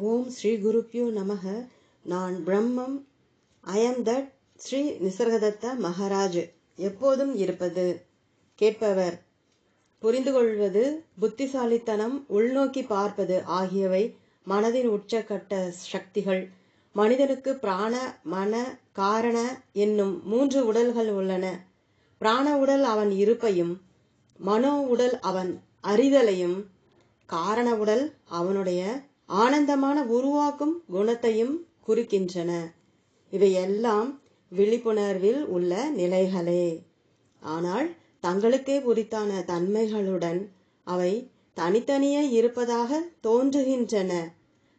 ஓம் ஸ்ரீ குருப்பியோ நமக. நான் பிரம்மம். I am that Shri Nisargadatta Maharaj. எப்போதும் இருப்பது. கேட்பவர். புரிந்து கொள்வது புத்திசாலித்தனம் உள்நோக்கி பார்ப்பது ஆகியவை மனதின் உச்சக்கட்ட சக்திகள். மனிதனுக்கு பிராண மன காரண என்னும் மூன்று உடல்கள் உள்ளன. பிராண உடல் அவன் இருப்பையும் மனோ உடல் அவன் அறிதலையும் காரண உடல் அவனுடைய ஆனந்தமான உருவாக்கும் குணத்தையும் குறிக்கின்றன. இவையெல்லாம் விழிப்புணர்வில் உள்ள நிலைகளே. ஆனால் தங்களுக்கே உரித்தான தன்மைகளுடன் அவை தனித்தனியே இருப்பதாக தோன்றுகின்றன.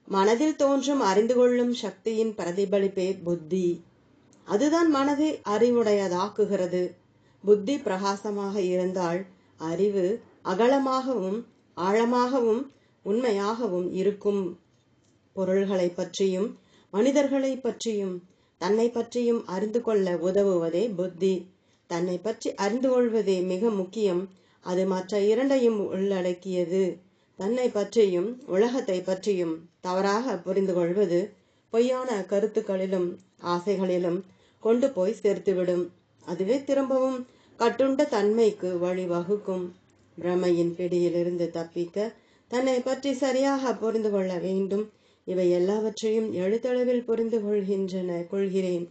மனதில் தோன்றும் அறிந்து கொள்ளும் சக்தியின் பிரதிபலிப்பே புத்தி. அதுதான் மனதை அறிவுடையதாக்குகிறது. புத்தி பிரகாசமாக இருந்தால் அறிவு அகலமாகவும் ஆழமாகவும் உண்மையாகவும் இருக்கும் பொருள்களை பற்றியும் மனிதர்களை பற்றியும் தன்னை பற்றியும் அறிந்து கொள்ள உதவுவதே புத்தி. தன்னை பற்றி அறிந்து கொள்வதே மிக முக்கியம். அது மற்ற இரண்டையும் உள்ளடக்கியது. தன்னை பற்றியும் உலகத்தை பற்றியும் தவறாக புரிந்து கொள்வது பொய்யான கருத்துக்களிலும் ஆசைகளிலும் கொண்டு போய் சேர்த்துவிடும். அதுவே திரும்பவும் கட்டுண்ட தன்மைக்கு வழிவகுக்கும். பிரமையின் பிடியிலிருந்து தப்பிக்க தன்னை பற்றி சரியாக புரிந்து கொள்ள வேண்டும். இவை எல்லாவற்றையும் எழுத்தளவில் புரிந்து கொள்கின்றன கொள்கிறேன்.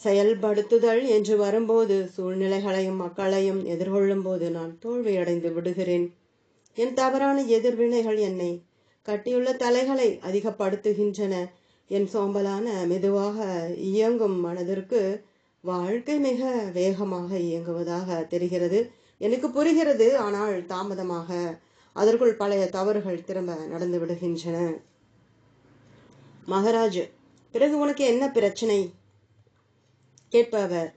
செயல்படுத்துதல் என்று வரும்போது சூழ்நிலைகளையும் மக்களையும் எதிர்கொள்ளும் போது நான் தோல்வியடைந்து விடுகிறேன். என் தவறான எதிர்வினைகள் என்னை கட்டியுள்ள தலைகளை அதிகப்படுத்துகின்றன. என் சோம்பலான மெதுவாக இயங்கும் மனதிற்கு வாழ்க்கை மிக வேகமாக இயங்குவதாக தெரிகிறது. எனக்கு புரிகிறது ஆனால் தாமதமாக அதற்குள் பழைய தவறுகள் திரும்ப நடந்து விடுகின்றன. மகராஜ் பிறகு உனக்கு என்ன பிரச்சனை? கேட்பவர்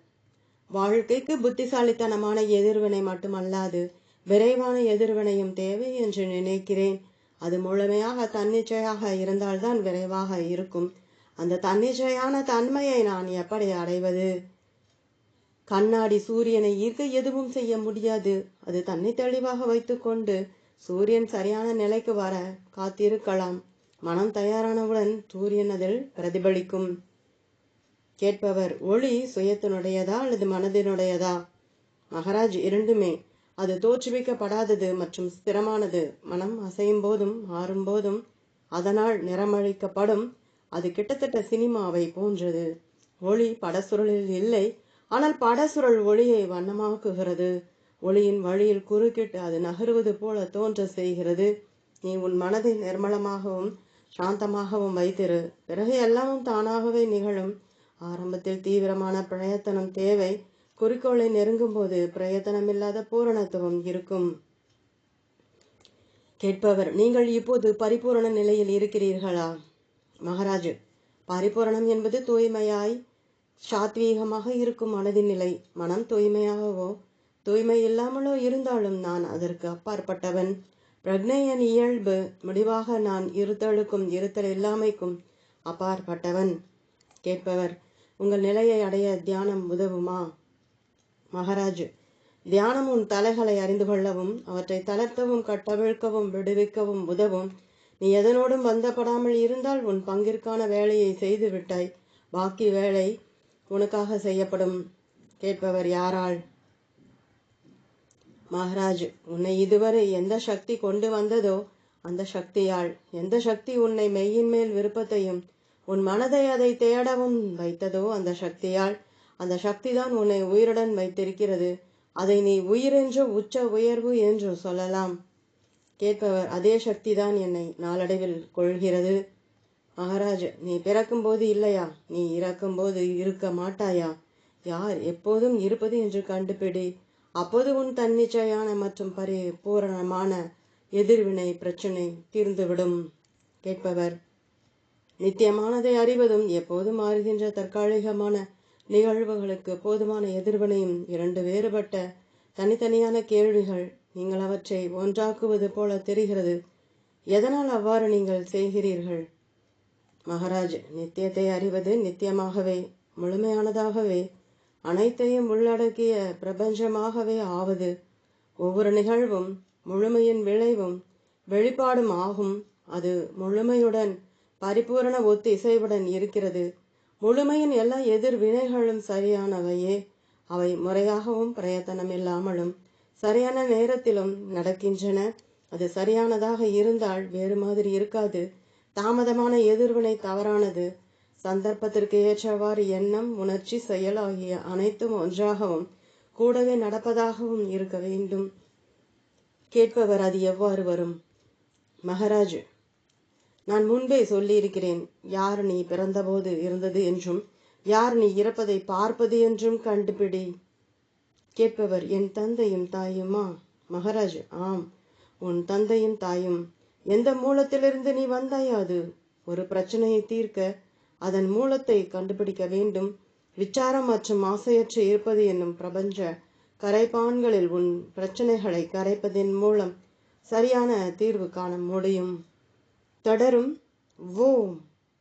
வாழ்க்கைக்கு புத்திசாலித்தனமான எதிர்வினை மட்டுமல்லாது விரைவான எதிர்வினையும் தேவை என்று நினைக்கிறேன். அது முழுமையாக தன்னிச்சையாக இருந்தால்தான் விரைவாக இருக்கும். அந்த தன்னிச்சையான தன்மையை நான் எப்படி அடைவது? கண்ணாடி சூரியனை ஈர்க்க எதுவும் செய்ய முடியாது. அது தன்னை தெளிவாக வைத்துக்கொண்டு சூரியன் சரியான நிலைக்கு வர காத்திருக்கலாம். மனம் தயாரானவுடன் சூரியன் அதில் பிரதிபலிக்கும். கேட்பவர் ஒளி சுயத்தினுடையதா அல்லது மனதினுடையதா? மகராஜ் இரண்டுமே. அது தோற்றுவிக்கப்படாதது மற்றும் ஸ்திரமானது. மனம் அசையும் போதும் மாறும் போதும் அதனால் நிறமழிக்கப்படும். அது கிட்டத்தட்ட சினிமாவை போன்றது. ஒளி படசுருளில் இல்லை ஆனால் படசுருள் ஒளியை வண்ணமாக்குகிறது. ஒளியின் வழியில் குறுக்கிட்டு அது நகருவது போல தோன்ற செய்கிறது. நீ உன் மனதை நிர்மலமாகவும் சாந்தமாகவும் வைத்திரு. பிறகு எல்லாமும் தானாகவே நிகழும். ஆரம்பத்தில் தீவிரமான பிரயத்தனம் தேவை. குறிக்கோளை நெருங்கும் போது பிரயத்தனமில்லாத பூரணத்துவம் இருக்கும். கேட்பவர் நீங்கள் இப்போது பரிபூரண நிலையில் இருக்கிறீர்களா? மகாராஜ் பரிபூரணம் என்பது தூய்மையாய் சாத்வீகமாக இருக்கும் மனதின் நிலை. மனம் தூய்மையாகவோ தூய்மை இல்லாமலோ இருந்தாலும் நான் அதற்கு அப்பாற்பட்டவன். பிரக்னையன் இயல்பு முடிவாக நான் இருத்தலுக்கும் இருத்தல் இல்லாமைக்கும் அப்பாற்பட்டவன். கேட்பவர் உங்கள் நிலையை அடைய தியானம் உதவுமா? மகாராஜ் தியானம் உன் தலைகளை அறிந்து கொள்ளவும் அவற்றை தளர்த்தவும் கட்டவிழ்க்கவும் விடுவிக்கவும் உதவும். நீ எதனோடும் பந்தப்படாமல் இருந்தால் உன் பங்கிற்கான வேலையை செய்து விட்டாய் பாக்கி வேலை உனக்காக செய்யப்படும். கேட்பவர் யாரால்? மகராஜ் உன்னை இதுவரை எந்த சக்தி கொண்டு வந்ததோ அந்த சக்தியால் எந்த சக்தி உன்னை மெய்யின் மேல் விருப்பத்தையும் உன் மனதை அதை தேடவும் வைத்ததோ அந்த சக்தியால் அந்த சக்தி தான் உன்னை உயிருடன் வைத்திருக்கிறது. அதை நீ உயிரென்று உச்ச உயர்வு என்று சொல்லலாம். கேட்பவர் அதே சக்தி தான் என்னை நாளடைவில் கொள்கிறது. மகாராஜ் நீ பிறக்கும்போது இல்லையா? நீ இறக்கும்போது இருக்க மாட்டாயா? யார் எப்போதும் இருப்பது என்று கண்டுபிடி. அப்போது உன் தன்னிச்சையான மற்றும் பரி பூரணமான எதிர்வினை பிரச்சனை தீர்ந்துவிடும் கேட்பவர். நித்தியமானதை அறிவதும் எப்போது மாறுகின்ற தற்காலிகமான நிகழ்வுகளுக்கு போதுமான எதிர்வினையும் இரண்டு வேறுபட்ட தனித்தனியான கேள்விகள் நீங்கள் அவற்றை ஒன்றாக்குவது போல தெரிகிறது. எதனால் அவ்வாறு நீங்கள் செய்கிறீர்கள்? மகாராஜ் நித்தியத்தை அறிவது நித்தியமாகவே முழுமையானதாகவே அனைத்தையும் உள்ளடக்கிய பிரபஞ்சமாகவே ஆவது. ஒவ்வொரு நிகழ்வும் முழுமையின் விளைவும் வெளிப்பாடும் ஆகும். அது முழுமையுடன் பரிபூரண ஒத்திசைவுடன் இருக்கிறது. முழுமையின் எல்லா எதிர்வினைகளும் சரியானவையே. அவை முறையாகவும் பிரயத்தனம் இல்லாமலும் சரியான நேரத்திலும் நடக்கின்றன. அது சரியானதாக இருந்தால் வேறு மாதிரி இருக்காது. தாமதமான எதிர்வினை தவறானது. சந்தர்ப்பத்திற்கு ஏற்றவாறு எண்ணம் உணர்ச்சி செயல் ஆகிய அனைத்தும் ஒன்றாகவும் கூடவே நடப்பதாகவும் இருக்க வேண்டும். கேட்பவர் அது எவ்வாறு வரும்? மகராஜு நான் முன்பே சொல்லியிருக்கிறேன் யார் நீ பிறந்தபோது இருந்தது என்றும் யார் நீ இறப்பதை பார்ப்பது என்றும் கண்டுபிடி. கேட்பவர் என் தந்தையும் தாயுமா? மகராஜ் ஆம் உன் தந்தையும் தாயும். எந்த மூலத்திலிருந்து நீ வந்தாயாது ஒரு பிரச்சனையை தீர்க்க அதன் மூலத்தை கண்டுபிடிக்க வேண்டும். விச்சாரம் மற்றும் ஆசையற்று இருப்பது என்னும் பிரபஞ்ச கரைப்பான்களில் உன் பிரச்சனைகளை கரைப்பதன் மூலம் சரியான தீர்வு காண முடியும். தொடரும். ஓம்.